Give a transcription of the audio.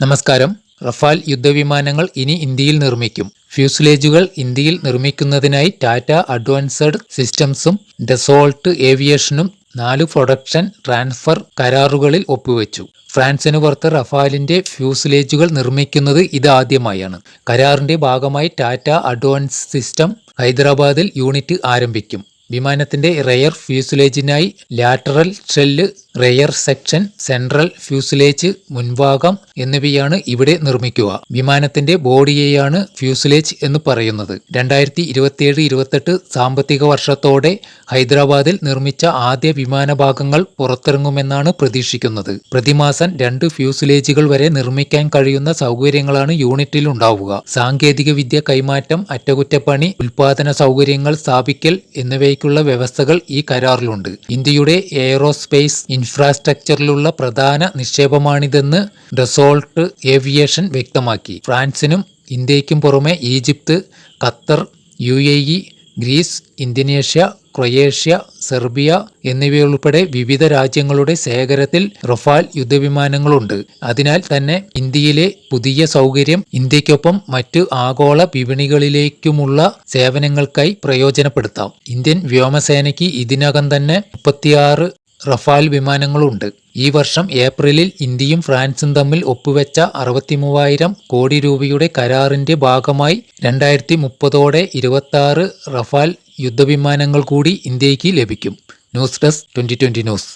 നമസ്കാരം. റഫാൽ യുദ്ധവിമാനങ്ങൾ ഇനി ഇന്ത്യയിൽ നിർമ്മിക്കും. ഫ്യൂസ്ലേജുകൾ ഇന്ത്യയിൽ നിർമ്മിക്കുന്നതിനായി ടാറ്റ അഡ്വാൻസ്ഡ് സിസ്റ്റംസും ഡെസോൾട്ട് ഏവിയേഷനും നാല് പ്രൊഡക്ഷൻ ട്രാൻസ്ഫർ കരാറുകളിൽ ഒപ്പുവെച്ചു. ഫ്രാൻസിന് പുറത്ത് റഫാലിന്റെ ഫ്യൂസ്ലേജുകൾ നിർമ്മിക്കുന്നത് ഇതാദ്യമായാണ് കരാറിന്റെ ഭാഗമായി ടാറ്റ അഡ്വാൻസ് സിസ്റ്റം ഹൈദരാബാദിൽ യൂണിറ്റ് ആരംഭിക്കും. വിമാനത്തിന്റെ rear ഫ്യൂസ്ലേജിനായി lateral shell rear section central fuselage മുൻഭാഗം എന്നിവയാണ് ഇവിടെ നിർമ്മിക്കുക. വിമാനത്തിന്റെ ബോഡിയെയാണ് ഫ്യൂസിലേജ് എന്ന് പറയുന്നത്. രണ്ടായിരത്തി ഇരുപത്തിയേഴ് ഇരുപത്തെട്ട് സാമ്പത്തിക വർഷത്തോടെ ഹൈദരാബാദിൽ നിർമ്മിച്ച ആദ്യ വിമാന ഭാഗങ്ങൾ പുറത്തിറങ്ങുമെന്നാണ് പ്രതീക്ഷിക്കുന്നത്. പ്രതിമാസം രണ്ട് ഫ്യൂസിലേജുകൾ വരെ നിർമ്മിക്കാൻ കഴിയുന്ന സൗകര്യങ്ങളാണ് യൂണിറ്റിൽ ഉണ്ടാവുക. സാങ്കേതിക വിദ്യ കൈമാറ്റം അറ്റകുറ്റപ്പണി ഉൽപാദന സൗകര്യങ്ങൾ സ്ഥാപിക്കൽ എന്നിവയ്ക്കുള്ള വ്യവസ്ഥകൾ ഈ കരാറിലുണ്ട്. ഇന്ത്യയുടെ എയറോസ്പേസ് ഇൻഫ്രാസ്ട്രക്ചറിലുള്ള പ്രധാന നിക്ഷേപമാണിതെന്ന് ഡെസോൾട്ട് ഏവിയേഷൻ വ്യക്തമാക്കി. ഫ്രാൻസിനും ഇന്ത്യയ്ക്കും പുറമെ Egypt Qatar U A E Greece Indonesia Croatia Serbia എന്നിവയുൾപ്പെടെ വിവിധ രാജ്യങ്ങളുടെ ശേഖരത്തിൽ റഫാൽ യുദ്ധവിമാനങ്ങളുണ്ട്. അതിനാൽ തന്നെ ഇന്ത്യയിലെ പുതിയ സൗകര്യം ഇന്ത്യക്കൊപ്പം മറ്റ് ആഗോള വിപണികളിലേക്കുമുള്ള സേവനങ്ങൾക്കായി പ്രയോജനപ്പെടുത്താം. ഇന്ത്യൻ വ്യോമസേനയ്ക്ക് ഇതിനകം തന്നെ മുപ്പത്തിയാറ് റഫാൽ വിമാനങ്ങളുണ്ട്. ഈ വർഷം ഏപ്രിലിൽ ഇന്ത്യയും ഫ്രാൻസും തമ്മിൽ ഒപ്പുവെച്ച അറുപത്തിമൂവായിരം കോടി രൂപയുടെ കരാറിന്റെ ഭാഗമായി രണ്ടായിരത്തി മുപ്പതോടെ ഇരുപത്തി റഫാൽ യുദ്ധവിമാനങ്ങൾ കൂടി ഇന്ത്യയ്ക്ക് ലഭിക്കും. News desk twenty news.